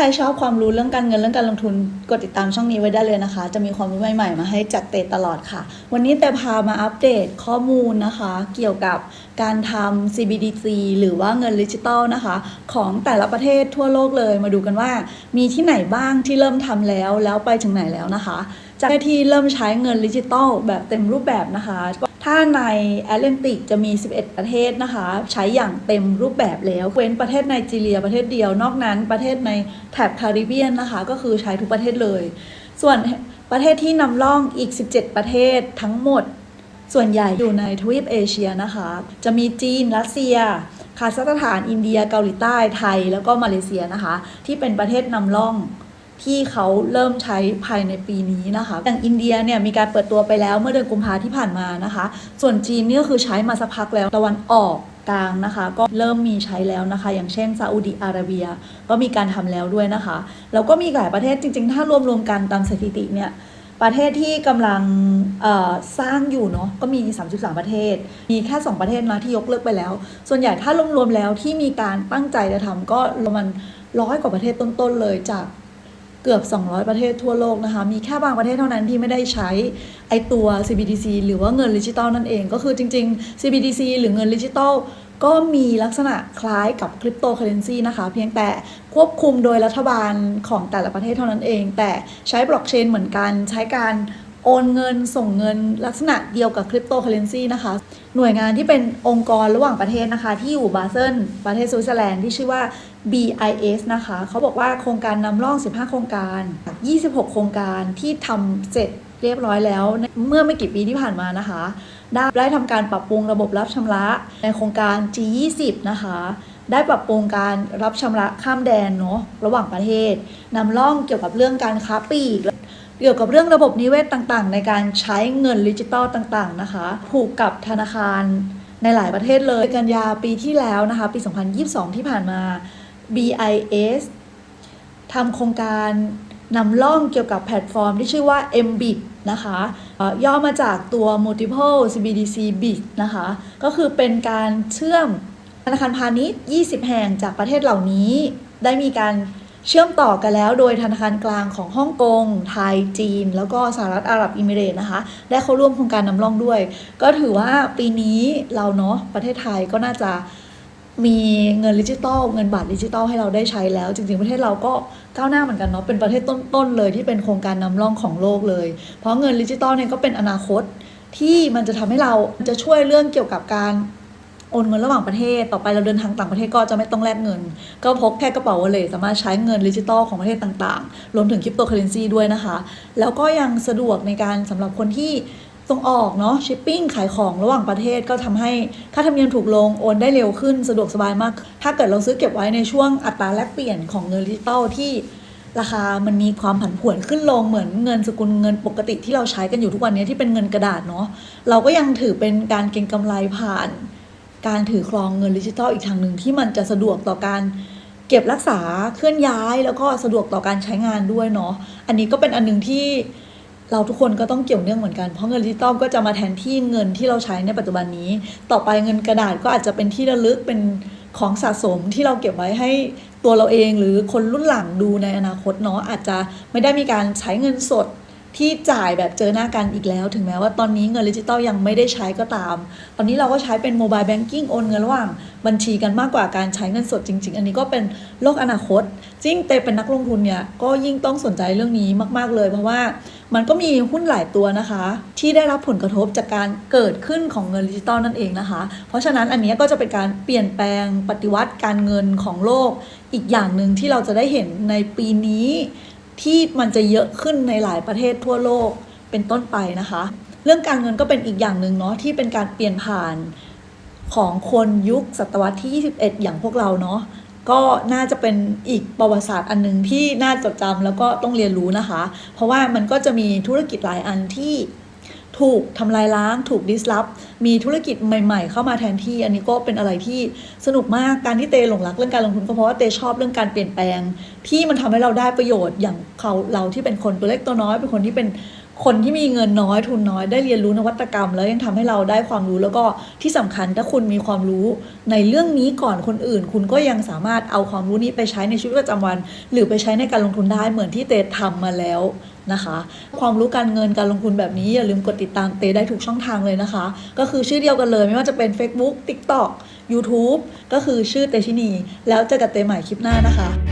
ครชอบความรู้เรื่องการเงินเรื่องการลงทุนกดติดตามช่องนี้ไว้ได้เลยนะคะ จะมีความรู้ใหม่ๆ มาให้จัดเตตลอดค่ะ วันนี้แต่พามาอัปเดตข้อมูลนะคะ เกี่ยวกับการทำ CBDC หรือว่าเงินดิจิตอลนะคะ ของแต่ละประเทศทั่วโลกเลย มาดูกันว่า มีที่ไหนบ้างที่เริ่มทำแล้วแล้วไปถึงไหนแล้วนะคะ จากที่เริ่มใช้เงินดิจิตอลแบบเต็มรูปแบบนะคะ ถ้าในแอตแลนติกจะมี 11 ประเทศนะคะ ใช้อย่างเต็มรูปแบบแล้วเว้นประเทศไนจีเรียประเทศเดียวนอกนั้นประเทศในแถบคาริเบียนนะคะ ก็คือใช้ทุกประเทศเลย ส่วนประเทศที่นำร่องอีก 17 ประเทศทั้งหมด ส่วนใหญ่อยู่ในทวีปเอเชียนะคะ จะมีจีนรัสเซียคาซัคสถานอินเดียเกาหลีใต้ไทย แล้วก็มาเลเซียนะคะ ที่เป็นประเทศนำร่อง ที่เขาเริ่มใช้ภายในปีนี้นะคะอย่างอินเดียเนี่ยมีการเปิดตัวไปแล้วเมื่อเดือนกุมภาที่ผ่านมานะคะ ส่วนจีนเนี่ยก็คือใช้มาสักพักแล้วตะวันออกกลางนะคะ ก็เริ่มมีใช้แล้วนะคะ อย่างเช่นซาอุดิอาระเบีย ก็มีการทำแล้วด้วยนะคะแล้วก็มีหลายประเทศจริง ๆ ถ้ารวมๆกันตามสถิติเนี่ยประเทศที่กำลังสร้างอยู่เนาะก็มี 33 ประเทศ มีแค่ 2 ประเทศนะที่ยกเลิกไปแล้ว ส่วนใหญ่ถ้ารวมๆแล้วที่มีการตั้งใจจะทำก็ประมาณร้อยกว่าประเทศต้นๆเลยจาก เกือบ 200 ประเทศทั่วโลกนะคะ มีแค่บางประเทศเท่านั้นที่ไม่ได้ใช้ไอตัว CBDC หรือว่าเงินดิจิตอลนั่นเอง ก็คือจริง ๆ CBDC หรือเงินดิจิตอลก็มีลักษณะคล้ายกับคริปโตเคอเรนซีนะคะ เพียงแต่ควบคุมโดยรัฐบาลของแต่ละประเทศเท่านั้นเอง แต่ใช้บล็อกเชนเหมือนกันใช้การ โอนเงินส่งเงินลักษณะเดียวกับคริปโตเคอเรนซีนะคะ หน่วยงานที่เป็นองค์กรระหว่างประเทศนะคะ ที่อยู่บาเซิลประเทศสวิตเซอร์แลนด์ที่ชื่อว่า BIS นะคะ เขาบอกว่าโครงการนำร่อง 15 โครงการ 26 โครงการที่ทำเสร็จเรียบร้อยแล้ว เมื่อไม่กี่ปีที่ผ่านมานะคะ ได้ได้ทำการปรับปรุงระบบรับชำระในโครงการ G20 นะคะ ได้ปรับปรุงการรับชำระข้ามแดนเนาะระหว่างประเทศนำร่องเกี่ยวกับเรื่องการค้าปลีก เกี่ยวกับเรื่องระบบนิเวศต่างๆ ในการใช้เงินดิจิตอลต่างๆนะคะ ผูกกับธนาคารในหลายประเทศเลยกันยาปีที่แล้วนะคะ ปี 2022 ที่ผ่านมา BIS ทำโครงการนำร่องเกี่ยวกับแพลตฟอร์มที่ชื่อว่า MBIT นะคะย่อมาจากตัว Multiple CBDC BIT นะคะ ก็คือเป็นการเชื่อมธนาคารพาณิชย์ 20 แห่งจากประเทศเหล่านี้ ได้มีการ เชื่อมต่อกันแล้วโดยธนาคารกลางของฮ่องกง ไทย จีน แล้วก็สหรัฐอาหรับอิมิเรตส์นะคะ ได้เข้าร่วมโครงการนำร่องด้วย ก็ถือว่าปีนี้เราเนาะประเทศไทยก็น่าจะมีเงินดิจิตอลเงินบาทดิจิตอลให้เราได้ใช้แล้ว จริงๆ ประเทศเราก็ก้าวหน้าเหมือนกันเนาะเป็นประเทศต้นๆเลยที่เป็นโครงการนำร่องของโลกเลย เพราะเงินดิจิตอลเนี่ยก็เป็นอนาคตที่มันจะทำให้เราจะช่วยเรื่องเกี่ยวกับการ โอนเงินระหว่างประเทศ ต่อไปเราเดินทางต่างประเทศก็จะไม่ต้องแลกเงิน ก็พกแค่กระเป๋าวอลเล็ตสามารถใช้เงินดิจิตอลของประเทศต่างๆ รวมถึงคริปโตเคอเรนซีด้วยนะคะ แล้วก็ยังสะดวกในการสำหรับคนที่ส่งออกเนาะชิปปิ้งขายของระหว่างประเทศก็ทำให้ค่าธรรมเนียมถูกลงโอนได้เร็วขึ้นสะดวกสบายมาก ถ้าเกิดเราซื้อเก็บไว้ในช่วงอัตราแลกเปลี่ยนของเงินดิจิตอลที่ราคามันมีความผันผวนขึ้นลงเหมือนเงินสกุลเงินปกติที่เราใช้กันอยู่ทุกวันนี้ที่เป็นเงินกระดาษเนาะเราก็ยังถือเป็นการเก็งกำไรผ่าน การถือครองเงินดิจิทัลอีกทางหนึ่งที่มันจะสะดวกต่อการเก็บรักษาเคลื่อนย้าย แล้วก็สะดวกต่อการใช้งานด้วยเนาะอันนี้ก็เป็นอันหนึงที่เราทุกคนก็ต้องเกี่ยวเนื่องเหมือนกัน เพราะเงินดิจิตอลก็จะมาแทนที่เงินที่เราใช้ในปัจจุบันนี้ ต่อไปเงินกระดาษก็อาจจะเป็นที่ระลึกเป็นของสะสมที่เราเก็บไว้ให้ตัวเราเองหรือคนรุ่นหลังดูในอนาคตเนาะอาจจะไม่ได้มีการใช้เงินสด ที่จ่ายแบบเจอหน้ากันอีกแล้ว ถึงแม้ว่าตอนนี้เงินดิจิตอลยังไม่ได้ใช้ก็ตาม ตอนนี้เราก็ใช้เป็นโมบายแบงกิ้งโอนเงินระหว่างบัญชีกันมากกว่าการใช้เงินสดจริง ๆ อันนี้ก็เป็นโลกอนาคตยิ่งเตเป็นนักลงทุนเนี่ยก็ยิ่งต้องสนใจเรื่องนี้มาก ๆเลย เพราะว่ามันก็มีหุ้นหลายตัวนะคะ ที่ได้รับผลกระทบจากการเกิดขึ้นของเงินดิจิตอลนั่นเองนะคะ เพราะฉะนั้นอันนี้ก็จะเป็นการเปลี่ยนแปลงปฏิวัติการเงินของโลกอีกอย่างหนึ่งที่เราจะได้เห็นในปีนี้ ที่มันจะเยอะขึ้นในหลายประเทศทั่วโลกเป็นต้นไปนะคะ เรื่องการเงินก็เป็นอีกอย่างหนึ่งเนาะที่เป็นการเปลี่ยนผ่านของคนยุคศตวรรษที่ 21 อย่างพวกเราเนาะก็น่าจะเป็นอีกประวัติศาสตร์อันหนึ่งที่น่าจดจำแล้วก็ต้องเรียนรู้นะคะ เพราะว่ามันก็จะมีธุรกิจหลายอันที่ ถูกทำลายล้าง ถูกดิสลอฟมีธุรกิจใหม่ๆ เข้ามาแทนที่ อันนี้ก็เป็นอะไรที่สนุกมากการที่เตหลงรักเรื่องการลงทุนก็เพราะว่าเตชอบเรื่องการเปลี่ยนแปลง ที่มันทำให้เราได้ประโยชน์อย่างเขาเราที่เป็นคนตัวเล็กตัวน้อย เป็นคนที่เป็นคนที่มีเงินน้อยทุนน้อยได้เรียนรู้นวัตกรรม แล้วยังทำให้เราได้ความรู้แล้วก็ที่สำคัญถ้าคุณมีความรู้ในเรื่องนี้ก่อนคนอื่น คุณก็ยังสามารถเอาความรู้นี้ไปใช้ในชีวิตประจำวัน หรือไปใช้ในการลงทุนได้เหมือนที่เตทำมาแล้ว นะคะ ความรู้การเงินการลงทุนแบบนี้อย่าลืมกดติดตามเตได้ทุกช่องทางเลยนะคะ ก็คือชื่อเดียวกันเลยไม่ว่าจะเป็น Facebook TikTok YouTube ก็คือชื่อเตชินี แล้วเจอกันเตใหม่คลิปหน้านะคะ